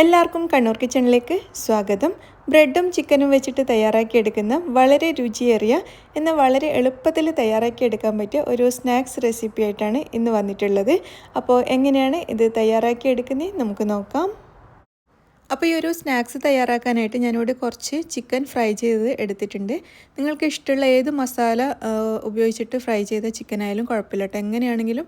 എല്ലാവർക്കും കണ്ണൂർ കിച്ചണിലേക്ക് സ്വാഗതം. ബ്രെഡും ചിക്കനും വെച്ചിട്ട് തയ്യാറാക്കിയെടുക്കുന്ന വളരെ രുചിയേറിയ എന്നാൽ വളരെ എളുപ്പത്തിൽ തയ്യാറാക്കിയെടുക്കാൻ പറ്റിയ ഒരു സ്നാക്സ് റെസിപ്പി ആയിട്ടാണ് ഇന്ന് വന്നിട്ടുള്ളത്. അപ്പോൾ എങ്ങനെയാണ് ഇത് തയ്യാറാക്കിയെടുക്കുന്നത് നമുക്ക് നോക്കാം. അപ്പോൾ ഈ ഒരു സ്നാക്സ് തയ്യാറാക്കാനായിട്ട് ഞാനിവിടെ കുറച്ച് ചിക്കൻ ഫ്രൈ ചെയ്ത് എടുത്തിട്ടുണ്ട്. നിങ്ങൾക്ക് ഇഷ്ടമുള്ള ഏത് മസാല ഉപയോഗിച്ചിട്ട് ഫ്രൈ ചെയ്ത ചിക്കൻ ആയാലും കുഴപ്പമില്ല കേട്ടോ. എങ്ങനെയാണെങ്കിലും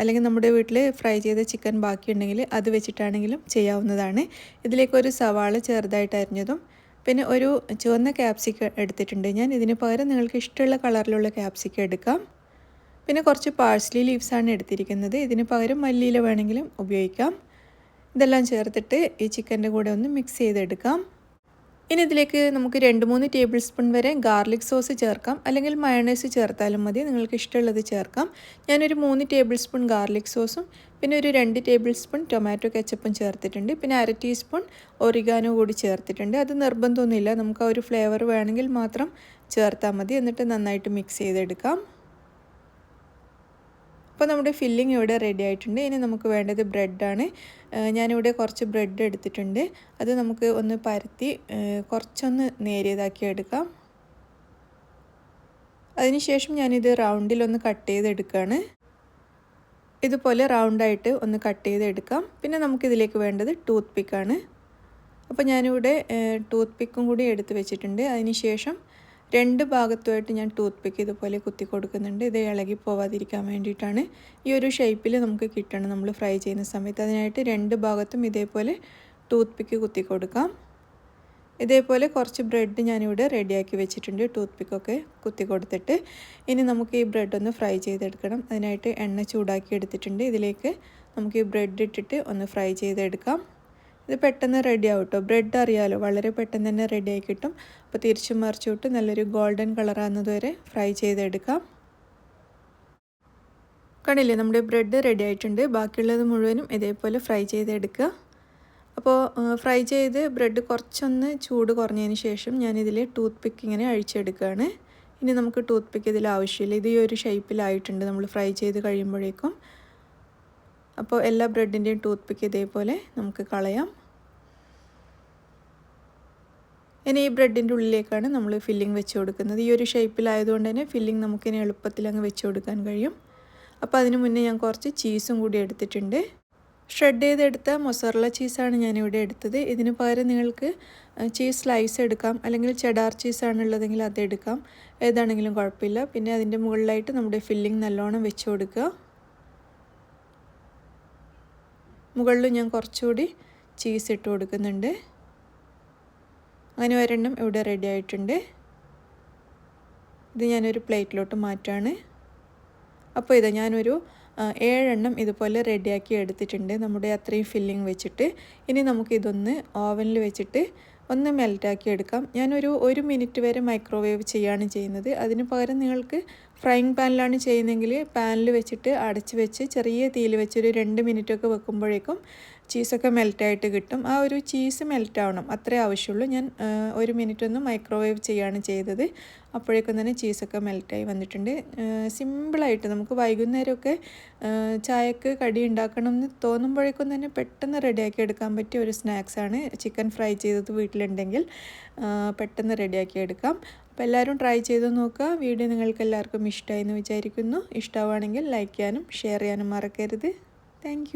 അല്ലെങ്കിൽ നമ്മുടെ വീട്ടിൽ ഫ്രൈ ചെയ്ത ചിക്കൻ ബാക്കിയുണ്ടെങ്കിൽ അത് വെച്ചിട്ടാണെങ്കിലും ചെയ്യാവുന്നതാണ്. ഇതിലേക്ക് ഒരു സവാള ചെറുതായിട്ട് അരിഞ്ഞതും പിന്നെ ഒരു ചുവന്ന ക്യാപ്സിക്ക എടുത്തിട്ടുണ്ട്. ഞാൻ ഇതിന് പകരം നിങ്ങൾക്ക് ഇഷ്ടമുള്ള കളറിലുള്ള ക്യാപ്സിക്ക എടുക്കാം. പിന്നെ കുറച്ച് പാഴ്സ്ലി ലീവ്സാണ് എടുത്തിരിക്കുന്നത്. ഇതിന് പകരം മല്ലിയില വേണമെങ്കിലും ഉപയോഗിക്കാം. ഇതെല്ലാം ചേർത്തിട്ട് ഈ ചിക്കന്റെ കൂടെ ഒന്ന് മിക്സ് ചെയ്തെടുക്കാം. ഇനി ഇതിലേക്ക് നമുക്ക് രണ്ട് മൂന്ന് ടേബിൾ സ്പൂൺ വരെ ഗാർലിക് സോസ് ചേർക്കാം. അല്ലെങ്കിൽ മയണൈസ് ചേർത്താലും മതി. നിങ്ങൾക്ക് ഇഷ്ടമുള്ളത് ചേർക്കാം. ഞാനൊരു മൂന്ന് ടേബിൾ സ്പൂൺ ഗാർലിക് സോസും പിന്നെ ഒരു രണ്ട് ടേബിൾ സ്പൂൺ ടൊമാറ്റോ കെച്ചപ്പും ചേർത്തിട്ടുണ്ട്. പിന്നെ അര ടീസ്പൂൺ ഒറിഗാനോ കൂടി ചേർത്തിട്ടുണ്ട്. അത് നിർബന്ധമൊന്നുമില്ല. നമുക്ക് ആ ഒരു ഫ്ലേവർ വേണമെങ്കിൽ മാത്രം ചേർത്താൽ മതി. എന്നിട്ട് നന്നായിട്ട് മിക്സ് ചെയ്തെടുക്കാം. അപ്പോൾ നമ്മുടെ ഫില്ലിംഗ് ഇവിടെ റെഡി ആയിട്ടുണ്ട്. ഇനി നമുക്ക് വേണ്ടത് ബ്രെഡാണ് ഞാനിവിടെ കുറച്ച് ബ്രെഡ് എടുത്തിട്ടുണ്ട്. അത് നമുക്ക് ഒന്ന് പരത്തി കുറച്ചൊന്ന് നേരിയതാക്കി എടുക്കാം. അതിനുശേഷം ഞാനിത് റൗണ്ടിലൊന്ന് കട്ട് ചെയ്തെടുക്കുകയാണ് ഇതുപോലെ റൗണ്ടായിട്ട് ഒന്ന് കട്ട് ചെയ്തെടുക്കാം. പിന്നെ നമുക്കിതിലേക്ക് വേണ്ടത് ടൂത്ത് പിക്കാണ് അപ്പോൾ ഞാനിവിടെ ടൂത്ത് പിക്കും കൂടി എടുത്ത് വെച്ചിട്ടുണ്ട്. അതിനുശേഷം രണ്ട് ഭാഗത്തുമായിട്ട് ഞാൻ ടൂത്ത് പിക്ക് ഇതുപോലെ കുത്തി കൊടുക്കുന്നുണ്ട്. ഇത് ഇളകി പോവാതിരിക്കാൻ വേണ്ടിയിട്ടാണ്. ഈ ഒരു ഷേപ്പിൽ നമുക്ക് കിട്ടണം. നമ്മൾ ഫ്രൈ ചെയ്യുന്ന സമയത്ത് അതിനായിട്ട് രണ്ട് ഭാഗത്തും ഇതേപോലെ ടൂത്ത് പിക്ക് കുത്തി കൊടുക്കാം. ഇതേപോലെ കുറച്ച് ബ്രെഡ് ഞാനിവിടെ റെഡിയാക്കി വെച്ചിട്ടുണ്ട്. ടൂത്ത് പിക്കൊക്കെ കുത്തി കൊടുത്തിട്ട്. ഇനി നമുക്ക് ഈ ബ്രെഡ് ഒന്ന് ഫ്രൈ ചെയ്തെടുക്കണം. അതിനായിട്ട് എണ്ണ ചൂടാക്കി എടുത്തിട്ടുണ്ട്. ഇതിലേക്ക് നമുക്ക് ഈ ബ്രെഡ് ഇട്ടിട്ട് ഒന്ന് ഫ്രൈ ചെയ്തെടുക്കാം. ഇത് പെട്ടെന്ന് റെഡി ആവും കേട്ടോ ബ്രെഡ് അറിയാലോ വളരെ പെട്ടെന്ന് തന്നെ റെഡി ആയി കിട്ടും. അപ്പോൾ തിരിച്ചും മറിച്ചിട്ട് നല്ലൊരു ഗോൾഡൻ കളറാകുന്നതുവരെ ഫ്രൈ ചെയ്തെടുക്കാം. കണ്ടില്ലേ നമ്മുടെ ബ്രെഡ് റെഡി ആയിട്ടുണ്ട്. ബാക്കിയുള്ളത് മുഴുവനും ഇതേപോലെ ഫ്രൈ ചെയ്തെടുക്കുക. അപ്പോൾ ഫ്രൈ ചെയ്ത് ബ്രെഡ് കുറച്ചൊന്ന് ചൂട് കുറഞ്ഞതിന് ശേഷം ഞാനിതിൽ ടൂത്ത് പിക്ക് ഇങ്ങനെ അഴിച്ചെടുക്കുകയാണ്. ഇനി നമുക്ക് ടൂത്ത് പിക്ക് ഇതിൽ ആവശ്യമില്ല. ഇത് ഈ ഒരു ഷേപ്പിലായിട്ടുണ്ട് നമ്മൾ ഫ്രൈ ചെയ്ത് കഴിയുമ്പോഴേക്കും. അപ്പോൾ എല്ലാ ബ്രെഡിന്റെയും ടൂത്ത് പിക്ക് ഇതേപോലെ നമുക്ക് കളയാം. ഇനി ഈ ബ്രെഡിന്റെ ഉള്ളിലേക്കാണ് നമ്മൾ ഫില്ലിംഗ് വെച്ച് കൊടുക്കുന്നത്. ഈ ഒരു ഷേപ്പിലായതുകൊണ്ട് തന്നെ ഫില്ലിംഗ് നമുക്കിനി എളുപ്പത്തിൽ അങ്ങ് വെച്ച് കൊടുക്കാൻ കഴിയും. അപ്പോൾ അതിന് മുന്നേ ഞാൻ കുറച്ച് ചീസും കൂടി എടുത്തിട്ടുണ്ട്. ഷ്രെഡ് ചെയ്തെടുത്ത മൊസറല ചീസാണ് ഞാനിവിടെ എടുത്തത്. ഇതിന് പകരം നിങ്ങൾക്ക് ചീസ് സ്ലൈസ് എടുക്കാം. അല്ലെങ്കിൽ ചെഡാർ ചീസാണുള്ളതെങ്കിൽ അതെടുക്കാം ഏതാണെങ്കിലും കുഴപ്പമില്ല. പിന്നെ അതിന്റെ മുകളിലായിട്ട് നമ്മുടെ ഫില്ലിംഗ് നല്ലോണം വെച്ച് കൊടുക്കുക. മുകളിൽ ഞാൻ കുറച്ചുകൂടി ചീസ് ഇട്ട് കൊടുക്കുന്നുണ്ട്. അങ്ങനെ ഒരെണ്ണം ഇവിടെ റെഡി ആയിട്ടുണ്ട്. ഇത് ഞാനൊരു പ്ലേറ്റിലോട്ട് മാറ്റാണ്. അപ്പോൾ ഇത് ഞാനൊരു ഏഴെണ്ണം ഇതുപോലെ റെഡിയാക്കി എടുത്തിട്ടുണ്ട്. നമ്മുടെ അത്രയും ഫില്ലിങ് വെച്ചിട്ട്. ഇനി നമുക്കിതൊന്ന് ഓവനിൽ വെച്ചിട്ട് ഒന്ന് മെൽറ്റാക്കി എടുക്കാം. ഞാനൊരു ഒരു മിനിറ്റ് വരെ മൈക്രോവേവ് ചെയ്യാണ് ചെയ്യുന്നത്. അതിന് പകരം നിങ്ങൾക്ക് ഫ്രൈങ് പാനിലാണ് ചെയ്യുന്നതെങ്കിൽ പാനിൽ വെച്ചിട്ട് അടച്ച് വെച്ച് ചെറിയ തീയിൽ വെച്ചൊരു രണ്ട് മിനിറ്റൊക്കെ വെക്കുമ്പോഴേക്കും ചീസൊക്കെ മെൽറ്റായിട്ട് കിട്ടും. ആ ഒരു ചീസ് മെൽറ്റാവണം. അത്രേ ആവശ്യമുള്ളൂ. ഞാൻ ഒരു മിനിറ്റ് ഒന്ന് മൈക്രോവേവ് ചെയ്യാണ് ചെയ്തത്. അപ്പോഴേക്കും തന്നെ ചീസൊക്കെ മെൽറ്റായി വന്നിട്ടുണ്ട്. സിമ്പിളായിട്ട് നമുക്ക് വൈകുന്നേരമൊക്കെ ചായക്ക് കടി ഉണ്ടാക്കണം എന്ന് തോന്നുമ്പോഴേക്കും തന്നെ പെട്ടെന്ന് റെഡിയാക്കി എടുക്കാൻ പറ്റിയ ഒരു സ്നാക്സാണ് ചിക്കൻ ഫ്രൈ ചെയ്തത് വീട്ടിലുണ്ടെങ്കിൽ. പെട്ടെന്ന് റെഡിയാക്കി എടുക്കാം. അപ്പോൾ എല്ലാവരും ട്രൈ ചെയ്ത് നോക്കുക. വീഡിയോ നിങ്ങൾക്ക് എല്ലാവർക്കും ഇഷ്ടമായി എന്ന് വിചാരിക്കുന്നു. ഇഷ്ടമാണെങ്കിൽ ലൈക്ക് ചെയ്യാനും ഷെയർ ചെയ്യാനും മറക്കരുത്. താങ്ക്